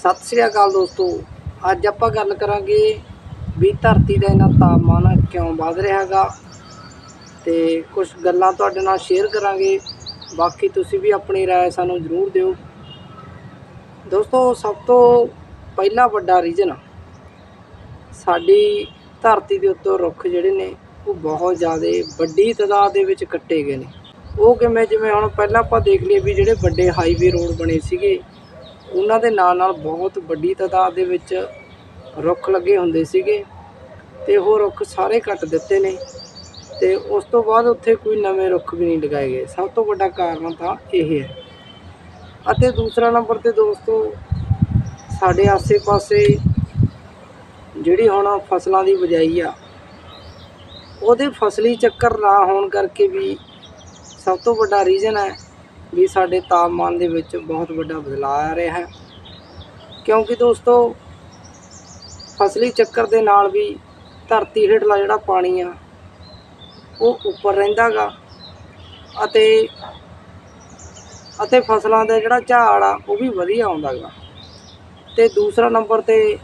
ਸਤਿ ਸ੍ਰੀ ਅਕਾਲ ਦੋਸਤੋ ਅੱਜ ਆਪਾਂ ਗੱਲ ਕਰਾਂਗੇ ਵੀ ਧਰਤੀ ਦਾ ਇਹਨਾਂ ਤਾਪਮਾਨ ਕਿਉਂ ਵੱਧ ਰਿਹਾ ਹੈਗਾ ਤੇ ਕੁਝ ਗੱਲਾਂ ਤੁਹਾਡੇ ਨਾਲ ਸ਼ੇਅਰ ਕਰਾਂਗੇ ਬਾਕੀ ਤੁਸੀਂ ਵੀ ਆਪਣੀ رائے ਸਾਨੂੰ ਜ਼ਰੂਰ ਦਿਓ ਦੋਸਤੋ ਸਭ ਤੋਂ ਪਹਿਲਾ ਵੱਡਾ ਰੀਜਨ ਸਾਡੀ ਧਰਤੀ ਦੇ ਉੱਤੇ ਰੁੱਖ ਜਿਹੜੇ ਨੇ ਉਹ ਬਹੁਤ ਜ਼ਿਆਦਾ ਵੱਡੀ ਤਾਦਾਦ ਦੇ ਵਿੱਚ ਕੱਟੇ ਗਏ ਨੇ ਉਹ ਕਿਵੇਂ ਜਿਵੇਂ ਹੁਣ ਪਹਿਲਾਂ ਆਪਾਂ ਦੇਖ ਲਈਏ ਵੀ ਜਿਹੜੇ ਵੱਡੇ ਹਾਈਵੇ ਰੋਡ ਬਣੇ ਸੀਗੇ ਉਹਨਾਂ ਦੇ ਨਾਲ ਨਾਲ ਬਹੁਤ ਵੱਡੀ ਤਾਦਾਦ ਦੇ ਵਿੱਚ ਰੁੱਖ ਲੱਗੇ ਹੁੰਦੇ ਸੀਗੇ ਤੇ ਉਹ ਰੁੱਖ ਸਾਰੇ ਕੱਟ ਦਿੱਤੇ ਨੇ ਤੇ ਉਸ ਤੋਂ ਬਾਅਦ ਉੱਥੇ ਕੋਈ ਨਵੇਂ ਰੁੱਖ ਵੀ ਨਹੀਂ ਲਗਾਏ ਗਏ। ਸਭ ਤੋਂ ਵੱਡਾ ਕਾਰਨ ਤਾਂ ਇਹ ਹੈ। ਅਤੇ ਦੂਸਰਾ ਨੰਬਰ ਤੇ ਦੋਸਤੋ, ਸਾਡੇ ਆਸੇ-ਪਾਸੇ ਜਿਹੜੀ ਹੁਣ ਫਸਲਾਂ ਦੀ ਬਜਾਈ ਆ, ਉਹਦੇ ਫਸਲੀ ਚੱਕਰ ਨਾ ਹੋਣ ਕਰਕੇ ਵੀ ਸਭ ਤੋਂ ਵੱਡਾ ਰੀਜ਼ਨ ਹੈ ਵੀ ਸਾਡੇ ਤਾਪਮਾਨ ਦੇ ਵਿੱਚ ਬਹੁਤ ਵੱਡਾ ਬਦਲਾਅ ਆ ਰਿਹਾ ਹੈ। ਕਿਉਂਕਿ ਦੋਸਤੋ, ਫਸਲੀ ਚੱਕਰ ਦੇ ਨਾਲ ਵੀ ਧਰਤੀ ਹੇਠਲਾ ਜਿਹੜਾ ਪਾਣੀ ਆ, ਉਹ ਉੱਪਰ ਰਹਿੰਦਾਗਾ ਅਤੇ ਅਤੇ ਫਸਲਾਂ ਦਾ ਜਿਹੜਾ ਝਾੜ ਆ, ਉਹ ਵੀ ਵਧੀਆ ਆਉਂਦਾਗਾ ਤੇ ਦੂਸਰਾ ਨੰਬਰ ਤੇ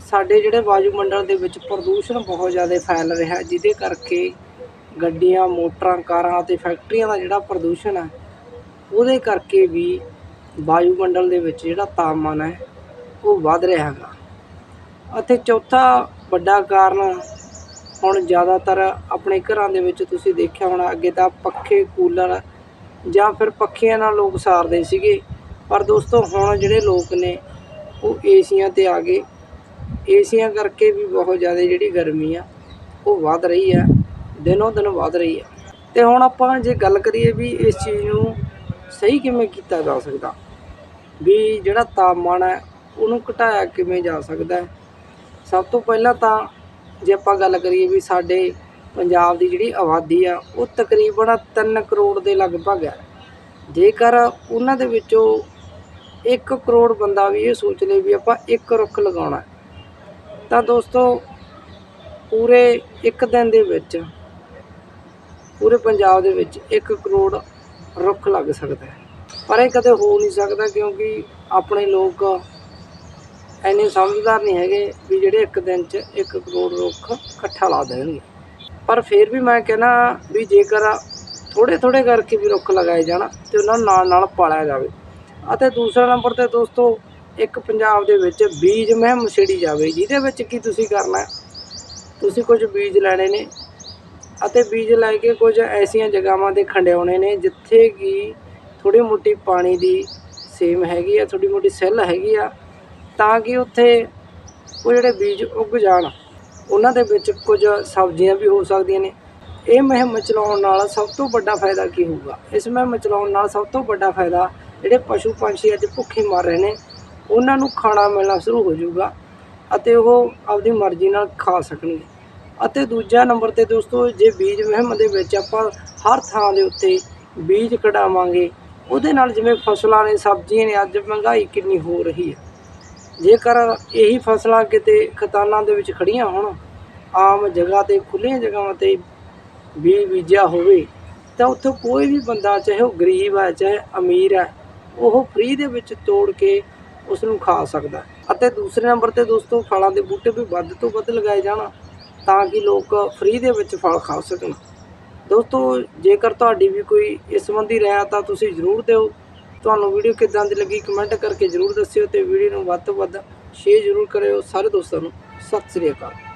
ਸਾਡੇ ਜਿਹੜੇ ਵਾਯੂਮੰਡਲ ਦੇ ਵਿੱਚ ਪ੍ਰਦੂਸ਼ਣ ਬਹੁਤ ਜ਼ਿਆਦਾ ਫੈਲ ਰਿਹਾ, ਜਿਹਦੇ ਕਰਕੇ ਗੱਡੀਆਂ, ਮੋਟਰਾਂ, ਕਾਰਾਂ ਅਤੇ ਫੈਕਟਰੀਆਂ ਦਾ ਜਿਹੜਾ ਪ੍ਰਦੂਸ਼ਣ ਹੈ, ਉਹਦੇ ਕਰਕੇ ਵੀ ਵਾਯੂਮੰਡਲ ਦੇ ਵਿੱਚ ਜਿਹੜਾ ਤਾਪਮਾਨ ਹੈ, ਉਹ ਵੱਧ ਰਿਹਾ ਹੈਗਾ। ਅਤੇ ਚੌਥਾ ਵੱਡਾ ਕਾਰਨ ਹੁਣ ਜ਼ਿਆਦਾਤਰ ਆਪਣੇ ਘਰਾਂ ਦੇ ਵਿੱਚ ਤੁਸੀਂ ਦੇਖਿਆ ਹੋਣਾ, ਅੱਗੇ ਤਾਂ ਪੱਖੇ, ਕੂਲਰ ਜਾਂ ਫਿਰ ਪੱਖਿਆਂ ਨਾਲ ਲੋਕ ਸਾਰਦੇ ਸੀਗੇ। ਪਰ ਦੋਸਤੋ, ਹੁਣ ਜਿਹੜੇ ਲੋਕ ਨੇ, ਉਹ ਏਸੀਆਂ ਤੇ ਆ ਗਏ। ਏਸੀਆਂ ਕਰਕੇ ਵੀ ਬਹੁਤ ਜ਼ਿਆਦਾ ਜਿਹੜੀ ਗਰਮੀ ਆ, ਉਹ ਵੱਧ ਰਹੀ ਹੈ। ਦਿਨੋਂ ਦਿਨ ਵੱਧ ਰਹੀ ਹੈ। ਤੇ ਹੁਣ ਆਪਾਂ ਜੇ ਗੱਲ ਕਰੀਏ ਵੀ ਇਸ ਚੀਜ਼ ਨੂੰ ਸਹੀ ਕਿਵੇਂ ਕੀਤਾ ਜਾ ਸਕਦਾ, ਵੀ ਜਿਹੜਾ ਤਾਪਮਾਨ ਹੈ ਉਹਨੂੰ ਘਟਾਇਆ ਕਿਵੇਂ ਜਾ ਸਕਦਾ ਸਭ ਤੋਂ ਪਹਿਲਾਂ ਤਾਂ ਜੇ ਆਪਾਂ ਗੱਲ ਕਰੀਏ ਵੀ ਸਾਡੇ ਪੰਜਾਬ ਦੀ ਜਿਹੜੀ ਆਬਾਦੀ ਆ, ਉਹ ਤਕਰੀਬਨ 3 ਕਰੋੜ ਦੇ ਲਗਭਗ ਹੈ। ਜੇਕਰ ਉਹਨਾਂ ਦੇ ਵਿੱਚੋਂ 1 ਕਰੋੜ ਬੰਦਾ ਵੀ ਇਹ ਸੋਚ ਲੇ ਵੀ ਆਪਾਂ ਇੱਕ ਰੁੱਖ ਲਗਾਉਣਾ ਤਾਂ ਦੋਸਤੋ ਪੂਰੇ ਇੱਕ ਦਿਨ ਦੇ ਵਿੱਚ ਪੂਰੇ ਪੰਜਾਬ ਦੇ ਵਿੱਚ 1 ਕਰੋੜ ਰੁੱਖ ਲੱਗ ਸਕਦਾ ਹੈ। ਪਰ ਇਹ ਕਦੇ ਹੋ ਨਹੀਂ ਸਕਦਾ ਕਿਉਂਕਿ ਆਪਣੇ ਲੋਕ ਐਨੇ ਸਮਝਦਾਰ ਨਹੀਂ ਹੈਗੇ ਵੀ ਜਿਹੜੇ ਇੱਕ ਦਿਨ 'ਚ 1 ਕਰੋੜ ਰੁੱਖ ਇਕੱਠਾ ਲਾ ਦੇਣਗੇ। ਪਰ ਫਿਰ ਵੀ ਮੈਂ ਕਹਿੰਦਾ ਵੀ ਜੇਕਰ ਥੋੜੇ ਥੋੜੇ ਕਰਕੇ ਵੀ ਰੁੱਖ ਲਗਾਏ ਜਾਣ ਤੇ ਉਹਨਾਂ ਨੂੰ ਨਾਲ ਨਾਲ ਪਾਲਿਆ ਜਾਵੇ। ਅਤੇ ਦੂਸਰਾ ਨੰਬਰ ਤੇ ਦੋਸਤੋ, ਇੱਕ ਪੰਜਾਬ ਦੇ ਵਿੱਚ ਬੀਜ ਮੁਹਿੰਮ ਛੇੜੀ ਜਾਵੇ। ਜਿਹਦੇ ਵਿੱਚ ਕੀ ਤੁਸੀਂ ਕਰਨਾ ਤੁਸੀਂ ਕੁਝ ਬੀਜ ਲੈਣੇ ਨੇ। ਅਤੇ ਬੀਜ ਲੈ ਕੇ ਕੁਝ ਐਸੀਆਂ ਜਗ੍ਹਾਵਾਂ ਤੇ ਖੰਡਿਆਉਣੇ ਨੇ, ਜਿੱਥੇ ਕਿ ਥੋੜ੍ਹੀ ਮੋਟੀ ਪਾਣੀ ਦੀ ਸੇਮ ਹੈਗੀ ਆ, ਥੋੜ੍ਹੀ ਮੋਟੀ ਸੈੱਲ ਹੈਗੀ ਆ, ਤਾਂ ਕਿ ਉੱਥੇ ਉਹ ਜਿਹੜੇ ਬੀਜ ਉੱਗ ਜਾਣ, ਉਹਨਾਂ ਦੇ ਵਿੱਚ ਕੁਝ ਸਬਜ਼ੀਆਂ ਵੀ ਹੋ ਸਕਦੀਆਂ ਨੇ। ਇਹ ਮੁਹਿੰਮ ਚਲਾਉਣ ਨਾਲ ਸਭ ਤੋਂ ਵੱਡਾ ਫਾਇਦਾ ਕੀ ਹੋਊਗਾ? ਇਸ ਮੁਹਿੰਮ ਚਲਾਉਣ ਨਾਲ ਸਭ ਤੋਂ ਵੱਡਾ ਫਾਇਦਾ ਜਿਹੜੇ ਪਸ਼ੂ ਪੰਛੀ ਅੱਜ ਭੁੱਖੇ ਮਰ ਰਹੇ ਨੇ, ਉਹਨਾਂ ਨੂੰ ਖਾਣਾ ਮਿਲਣਾ ਸ਼ੁਰੂ ਹੋ ਜਾਊਗਾ ਅਤੇ ਉਹ ਆਪਦੀ ਮਰਜ਼ੀ ਨਾਲ ਖਾ ਸਕਣਗੇ। ਅਤੇ ਦੂਜਾ ਨੰਬਰ ਤੇ ਦੋਸਤੋ, ਜੇ ਬੀਜ ਮੁਹਿੰਮ ਦੇ ਵਿੱਚ ਆਪਾਂ ਹਰ ਥਾਂ ਦੇ ਉੱਤੇ ਬੀਜ ਕਢਾਵਾਂਗੇ, ਉਹਦੇ ਨਾਲ ਜਿਵੇਂ ਫਸਲਾਂ ਨੇ, ਸਬਜ਼ੀਆਂ ਨੇ, ਅੱਜ ਮਹਿੰਗਾਈ ਕਿੰਨੀ ਹੋ ਰਹੀ ਹੈ। ਜੇਕਰ ਇਹੀ ਫਸਲਾਂ ਕਿਤੇ ਖਤਾਨਾਂ ਦੇ ਵਿੱਚ ਖੜੀਆਂ ਹੋਣ, ਆਮ ਜਗ੍ਹਾ ਤੇ ਖੁੱਲੀਆਂ ਜਗ੍ਹਾਵਾਂ ਤੇ ਵੀ ਬੀਜਿਆ ਹੋਵੇ, ਤਾਂ ਉੱਥੋਂ ਕੋਈ ਵੀ ਬੰਦਾ, ਚਾਹੇ ਉਹ ਗਰੀਬ ਹੈ, ਚਾਹੇ ਅਮੀਰ ਹੈ, ਉਹ ਫ੍ਰੀ ਦੇ ਵਿੱਚ ਤੋੜ ਕੇ ਉਸ ਨੂੰ ਖਾ ਸਕਦਾ ਅਤੇ ਦੂਸਰੇ ਨੰਬਰ ਤੇ ਦੋਸਤੋ, ਫਲਾਂ ਦੇ ਬੂਟੇ ਵੀ ਵੱਧ ਤੋਂ ਵੱਧ ਲਗਾਏ ਜਾਣ। ਤਾਂ ਕਿ ਲੋਕ ਫ੍ਰੀ ਦੇ ਵਿੱਚ ਫਲ ਖਾ ਸਕਣ। ਦੋਸਤੋ, ਜੇਕਰ ਤੁਹਾਡੀ ਵੀ ਕੋਈ ਇਸ ਸੰਬੰਧੀ ਰਾਇ ਤਾਂ ਤੁਸੀਂ ਜ਼ਰੂਰ ਦਿਓ। ਤੁਹਾਨੂੰ ਵੀਡੀਓ ਕਿੱਦਾਂ ਦੀ ਲੱਗੀ ਕਮੈਂਟ ਕਰਕੇ ਜ਼ਰੂਰ ਦੱਸਿਓ ਤੇ ਵੀਡੀਓ ਨੂੰ ਵੱਧ ਤੋਂ ਵੱਧ ਸ਼ੇਅਰ ਜ਼ਰੂਰ ਕਰਿਓ। ਸਾਰੇ ਦੋਸਤਾਂ ਨੂੰ ਸਤਿ ਸ੍ਰੀ ਅਕਾਲ।